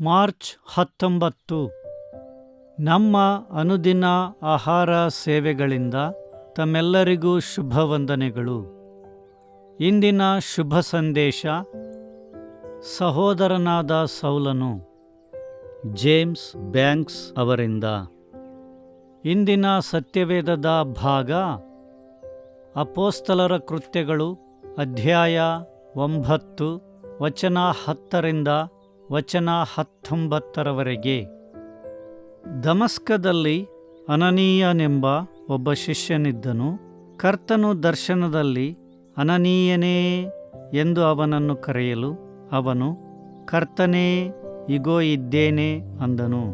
March ಹತ್ತೊಂಬತ್ತು. ನಮ್ಮ ಅನುದಿನ ಆಹಾರ ಸೇವೆಗಳಿಂದ ತಮ್ಮೆಲ್ಲರಿಗೂ ಶುಭ ವಂದನೆಗಳು ಇಂದಿನ ಶುಭ ಸಂದೇಶ, ಸಹೋದರನಾದ ಸೌಲನು ಜೇಮ್ಸ್ ಬ್ಯಾಂಕ್ಸ್ ಅವರಿಂದ. ಇಂದಿನ ಸತ್ಯವೇದದ ಭಾಗ, ಅಪೋಸ್ತಲರ ಕೃತ್ಯಗಳು ಅಧ್ಯಾಯ ಒಂಬತ್ತು, ವಚನ ಹತ್ತರಿಂದ ವಚನ ಹತ್ತೊಂಬತ್ತರವರೆಗೆ, ದಮಸ್ಕದಲ್ಲಿ ಅನನೀಯನೆಂಬ ಒಬ್ಬ ಶಿಷ್ಯನಿದ್ದನು, ಕರ್ತನು ದರ್ಶನದಲ್ಲಿ ಅನನೀಯನೇ ಎಂದು ಅವನನ್ನು ಕರೆಯಲು ಅವನು, ಕರ್ತನೇ, ಇಗೋ, ಇದ್ದೇನೆ ಅಂದನು.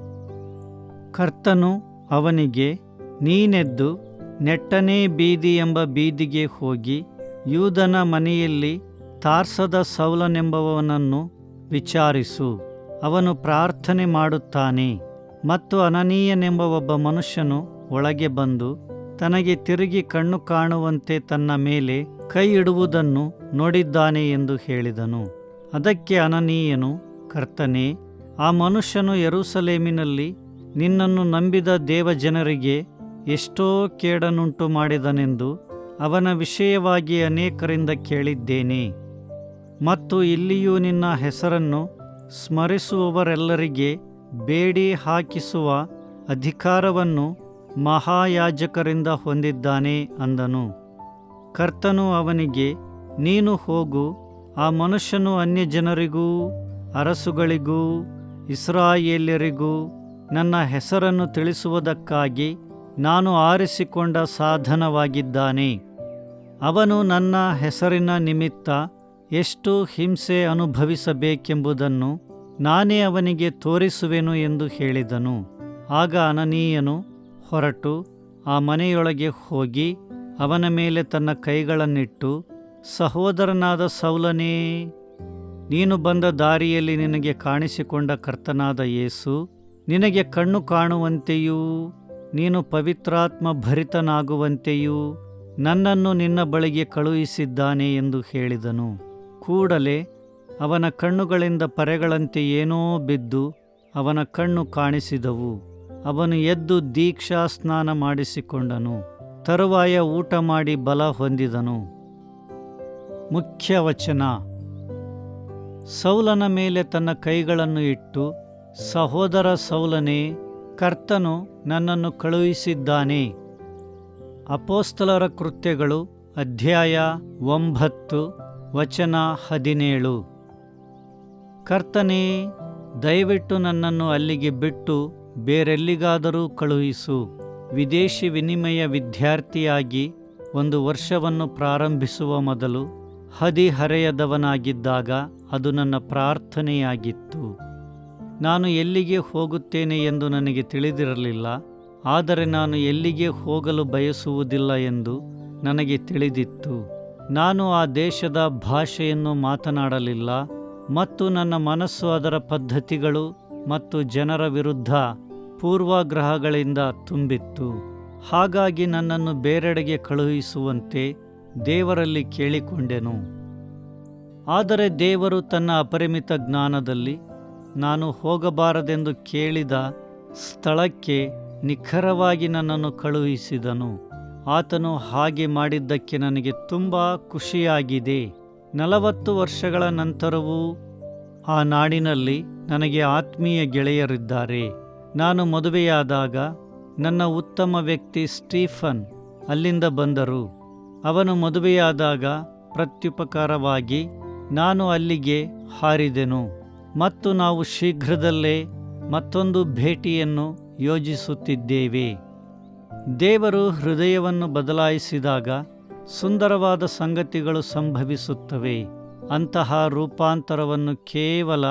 ಕರ್ತನು ಅವನಿಗೆ, ನೀನೆದ್ದು ನೆಟ್ಟನೇ ಬೀದಿ ಎಂಬ ಬೀದಿಗೆ ಹೋಗಿ, ಯೂದನ ಮನೆಯಲ್ಲಿ ತಾರ್ಸದ ಸೌಲನೆಂಬವನನ್ನು ವಿಚಾರಿಸು, ಅವನು ಪ್ರಾರ್ಥನೆ ಮಾಡುತ್ತಾನೆ ಮತ್ತು ಅನನೀಯನೆಂಬ ಒಬ್ಬ ಮನುಷ್ಯನು ಒಳಗೆ ಬಂದು ತನಗೆ ತಿರುಗಿ ಕಣ್ಣು ಕಾಣುವಂತೆ ತನ್ನ ಮೇಲೆ ಕೈ ಇಡುವುದನ್ನು ನೋಡಿದ್ದಾನೆ ಎಂದು ಹೇಳಿದನು. ಅದಕ್ಕೆ ಅನನೀಯನು, ಕರ್ತನೆ, ಆ ಮನುಷ್ಯನು ಯೆರೂಸಲೇಮಿನಲ್ಲಿ ನಿನ್ನನ್ನು ನಂಬಿದ ದೇವಜನರಿಗೆ ಎಷ್ಟೋ ಕೇಡನುಂಟು ಮಾಡಿದನೆಂದು ಅವನ ವಿಷಯವಾಗಿ ಅನೇಕರಿಂದ ಕೇಳಿದ್ದೇನೆ. ಮತ್ತು ಇಲ್ಲಿಯೂ ನಿನ್ನ ಹೆಸರನ್ನು ಸ್ಮರಿಸುವವರೆಲ್ಲರಿಗೆ ಬೇಡಿ ಹಾಕಿಸುವ ಅಧಿಕಾರವನ್ನು ಮಹಾಯಾಜಕರಿಂದ ಹೊಂದಿದ್ದಾನೆ ಅಂದನು. ಕರ್ತನು ಅವನಿಗೆ, ನೀನು ಹೋಗು, ಆ ಮನುಷ್ಯನು ಅನ್ಯ ಜನರಿಗೂ ಅರಸುಗಳಿಗೂ, ಇಸ್ರಾಯೇಲ್ಯರಿಗೂ ನನ್ನ ಹೆಸರನ್ನು ತಿಳಿಸುವುದಕ್ಕಾಗಿ ನಾನು ಆರಿಸಿಕೊಂಡ ಸಾಧನವಾಗಿದ್ದಾನೆ. ಅವನು ನನ್ನ ಹೆಸರಿನ ನಿಮಿತ್ತ ಎಷ್ಟು ಹಿಂಸೆ ಅನುಭವಿಸಬೇಕೆಂಬುದನ್ನು ನಾನೇ ಅವನಿಗೆ ತೋರಿಸುವೆನು ಎಂದು ಹೇಳಿದನು. ಆಗ ಅನನೀಯನು ಹೊರಟು ಆ ಮನೆಯೊಳಗೆ ಹೋಗಿ ಅವನ ಮೇಲೆ ತನ್ನ ಕೈಗಳನ್ನಿಟ್ಟು, ಸಹೋದರನಾದ ಸೌಲನೇ, ನೀನು ಬಂದ ದಾರಿಯಲ್ಲಿ ನಿನಗೆ ಕಾಣಿಸಿಕೊಂಡ ಕರ್ತನಾದ ಯೇಸು, ನಿನಗೆ ಕಣ್ಣು ಕಾಣುವಂತೆಯೂ, ನೀನು ಪವಿತ್ರಾತ್ಮ ಭರಿತನಾಗುವಂತೆಯೂ ನನ್ನನ್ನು ನಿನ್ನ ಬಳಿಗೆ ಕಳುಹಿಸಿದ್ದಾನೆ ಎಂದು ಹೇಳಿದನು. ಕೂಡಲೇ ಅವನ ಕಣ್ಣುಗಳಿಂದ ಪರೆಗಳಂತೆ ಏನೋ ಬಿದ್ದು ಅವನ ಕಣ್ಣು ಕಾಣಿಸಿದವು. ಅವನು ಎದ್ದು ದೀಕ್ಷಾ ಸ್ನಾನ ಮಾಡಿಸಿಕೊಂಡನು. ತರುವಾಯ ಊಟ ಮಾಡಿ ಬಲ ಹೊಂದಿದನು. ಮುಖ್ಯ ವಚನ ಸೌಲನ ಮೇಲೆ ತನ್ನ ಕೈಗಳನ್ನು ಇಟ್ಟು, ಸಹೋದರ ಸೌಲನೇ, ಕರ್ತನು ನನ್ನನ್ನು ಕಳುಹಿಸಿದ್ದಾನೆ. ಅಪೋಸ್ತಲರ ಕೃತ್ಯಗಳು ಅಧ್ಯಾಯ ಒಂಬತ್ತು ವಚನ ಹದಿನೇಳು. ಕರ್ತನೇ, ದಯವಿಟ್ಟು ನನ್ನನ್ನು ಅಲ್ಲಿಗೆ ಬಿಟ್ಟು ಬೇರೆಲ್ಲಿಗಾದರೂ ಕಳುಹಿಸು. ವಿದೇಶಿ ವಿನಿಮಯ ವಿದ್ಯಾರ್ಥಿಯಾಗಿ ಒಂದು ವರ್ಷವನ್ನು ಪ್ರಾರಂಭಿಸುವ ಮೊದಲು ಹದಿಹರೆಯದವನಾಗಿದ್ದಾಗ ಅದು ನನ್ನ ಪ್ರಾರ್ಥನೆಯಾಗಿತ್ತು. ನಾನು ಎಲ್ಲಿಗೆ ಹೋಗುತ್ತೇನೆ ಎಂದು ನನಗೆ ತಿಳಿದಿರಲಿಲ್ಲ, ಆದರೆ ನಾನು ಎಲ್ಲಿಗೆ ಹೋಗಲು ಬಯಸುವುದಿಲ್ಲ ಎಂದು ನನಗೆ ತಿಳಿದಿತ್ತು. ನಾನು ಆ ದೇಶದ ಭಾಷೆಯನ್ನು ಮಾತನಾಡಲಿಲ್ಲ ಮತ್ತು ನನ್ನ ಮನಸ್ಸು ಅದರ ಪದ್ಧತಿಗಳು ಮತ್ತು ಜನರ ವಿರುದ್ಧ ಪೂರ್ವಾಗ್ರಹಗಳಿಂದ ತುಂಬಿತ್ತು. ಹಾಗಾಗಿ ನನ್ನನ್ನು ಬೇರೆಡೆಗೆ ಕಳುಹಿಸುವಂತೆ ದೇವರಲ್ಲಿ ಕೇಳಿಕೊಂಡೆನು. ಆದರೆ ದೇವರು ತನ್ನ ಅಪರಿಮಿತ ಜ್ಞಾನದಲ್ಲಿ ನಾನು ಹೋಗಬಾರದೆಂದು ಕೇಳಿದ ಸ್ಥಳಕ್ಕೆ ನಿಖರವಾಗಿ ನನ್ನನ್ನು ಕಳುಹಿಸಿದನು. ಆತನು ಹಾಗೆ ಮಾಡಿದ್ದಕ್ಕೆ ನನಗೆ ತುಂಬ ಖುಷಿಯಾಗಿದೆ. ನಲವತ್ತು ವರ್ಷಗಳ ನಂತರವೂ ಆ ನಾಡಿನಲ್ಲಿ ನನಗೆ ಆತ್ಮೀಯ ಗೆಳೆಯರಿದ್ದಾರೆ. ನಾನು ಮದುವೆಯಾದಾಗ ನನ್ನ ಉತ್ತಮ ವ್ಯಕ್ತಿ ಸ್ಟೀಫನ್ ಅಲ್ಲಿಂದ ಬಂದರು. ಅವನು ಮದುವೆಯಾದಾಗ ಪ್ರತ್ಯುಪಕಾರವಾಗಿ ನಾನು ಅಲ್ಲಿಗೆ ಹಾರಿದೆನು. ಮತ್ತು ನಾವು ಶೀಘ್ರದಲ್ಲೇ ಮತ್ತೊಂದು ಭೇಟಿಯನ್ನು ಯೋಜಿಸುತ್ತಿದ್ದೇವೆ. ದೇವರು ಹೃದಯವನ್ನು ಬದಲಾಯಿಸಿದಾಗ ಸುಂದರವಾದ ಸಂಗತಿಗಳು ಸಂಭವಿಸುತ್ತವೆ. ಅಂತಹ ರೂಪಾಂತರವನ್ನು ಕೇವಲ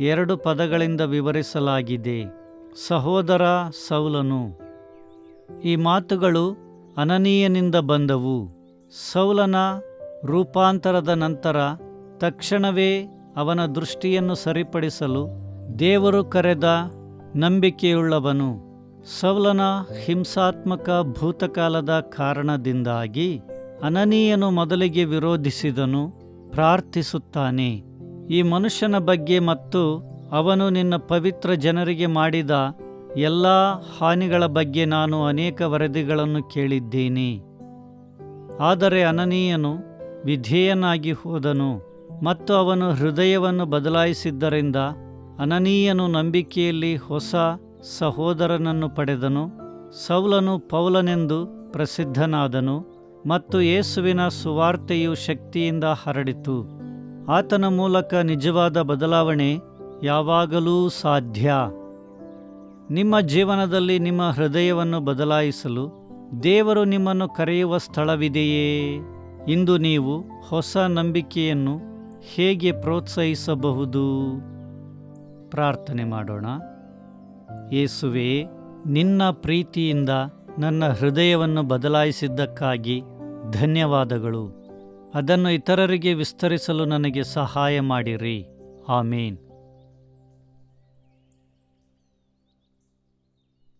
ಎರಡು ಪದಗಳಿಂದ ವಿವರಿಸಲಾಗಿದೆ. ಸಹೋದರ ಸೌಲನು, ಈ ಮಾತುಗಳು ಅನನೀಯನಿಂದ ಬಂದವು. ಸೌಲನ ರೂಪಾಂತರದ ನಂತರ ತಕ್ಷಣವೇ ಅವನ ದೃಷ್ಟಿಯನ್ನು ಸರಿಪಡಿಸಲು ದೇವರು ಕರೆದ ನಂಬಿಕೆಯುಳ್ಳವನು. ಸೌಲನ ಹಿಂಸಾತ್ಮಕ ಭೂತಕಾಲದ ಕಾರಣದಿಂದಾಗಿ ಅನನೀಯನು ಮೊದಲಿಗೆ ವಿರೋಧಿಸಿದನು, ಪ್ರಾರ್ಥಿಸುತ್ತಾನೆ. ಈ ಮನುಷ್ಯನ ಬಗ್ಗೆ ಮತ್ತು ಅವನು ನಿನ್ನ ಪವಿತ್ರ ಜನರಿಗೆ ಮಾಡಿದ ಎಲ್ಲ ಹಾನಿಗಳ ಬಗ್ಗೆ ನಾನು ಅನೇಕ ವರದಿಗಳನ್ನು ಕೇಳಿದ್ದೇನೆ. ಆದರೆ ಅನನೀಯನು ವಿಧೇಯನಾಗಿ ಹೋದನು ಮತ್ತು ಅವನು ಹೃದಯವನ್ನು ಬದಲಾಯಿಸಿದ್ದರಿಂದ ಅನನೀಯನು ನಂಬಿಕೆಯಲ್ಲಿ ಹೊಸ ಸಹೋದರನನ್ನು ಪಡೆದನು. ಸೌಲನು ಪೌಲನೆಂದು ಪ್ರಸಿದ್ಧನಾದನು ಮತ್ತು ಯೇಸುವಿನ ಸುವಾರ್ತೆಯು ಶಕ್ತಿಯಿಂದ ಹರಡಿತು. ಆತನ ಮೂಲಕ ನಿಜವಾದ ಬದಲಾವಣೆ ಯಾವಾಗಲೂ ಸಾಧ್ಯ. ನಿಮ್ಮ ಜೀವನದಲ್ಲಿ ನಿಮ್ಮ ಹೃದಯವನ್ನು ಬದಲಾಯಿಸಲು ದೇವರು ನಿಮ್ಮನ್ನು ಕರೆಯುವ ಸ್ಥಳವಿದೆಯೇ? ಇಂದು ನೀವು ಹೊಸ ನಂಬಿಕೆಯನ್ನು ಹೇಗೆ ಪ್ರೋತ್ಸಾಹಿಸಬಹುದು? ಪ್ರಾರ್ಥನೆ ಮಾಡೋಣ. ಯೇಸುವೆ ನಿನ್ನ ಪ್ರೀತಿಯಿಂದ ನನ್ನ ಹೃದಯವನ್ನು ಬದಲಾಯಿಸಿದ್ದಕ್ಕಾಗಿ ಧನ್ಯವಾದಗಳು. ಅದನ್ನು ಇತರರಿಗೆ ವಿಸ್ತರಿಸಲು ನನಗೆ ಸಹಾಯ ಮಾಡಿರಿ. ಆಮೇನ್.